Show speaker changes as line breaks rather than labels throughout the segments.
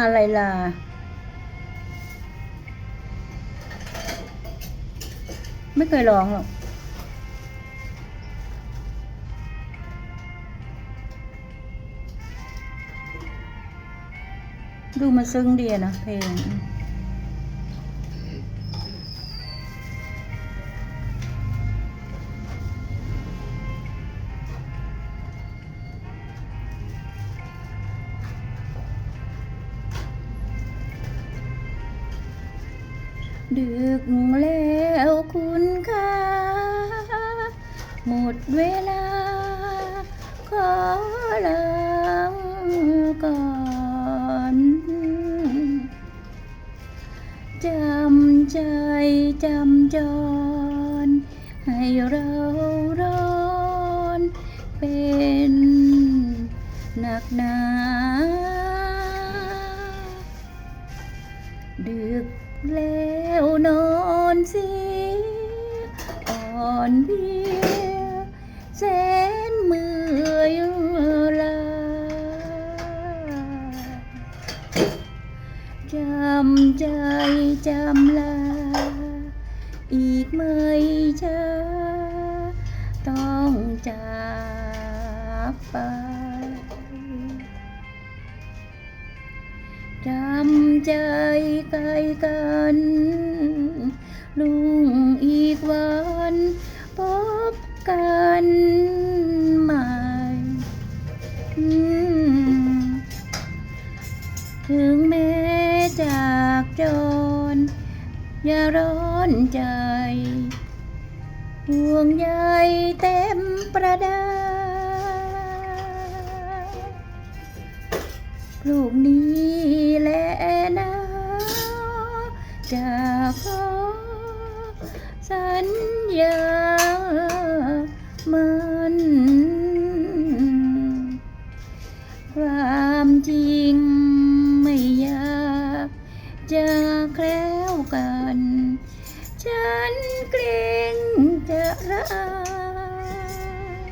อะไรล่ะ ไม่เคยร้องหรอกดูมันซึ้งดีนะเพลง ดึกแล้วคุณค่าหมดเวลา ขอลาก่อนจำใจจำจร ให้เราร้อนเป็นหนักหนาดึก แล้วนอนเสียอ่อนเพียแสนเมื่อยลาจำใจจำลา อีกไม่ช้าต้องจากไป จำใจไกลกัน ลุงอีกวันพบกันใหม่ถึงแม้จากจร อย่าร้อนใจ ห่วงใยเต็มประดาลูกนี้ จะขอสัญญามันความจริงไม่อยากจะแคล้วกัน ฉันเกรงจะร้าย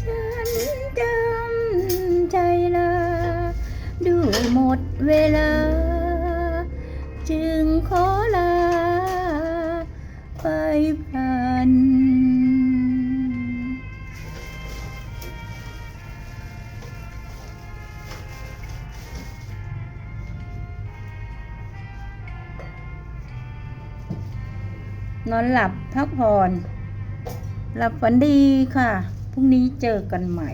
ฉันจำใจลาด้วยหมดเวลา จึงขอลาไปผ่านนอนหลับพักผ่อน หลับฝันดีค่ะ พรุ่งนี้เจอกันใหม่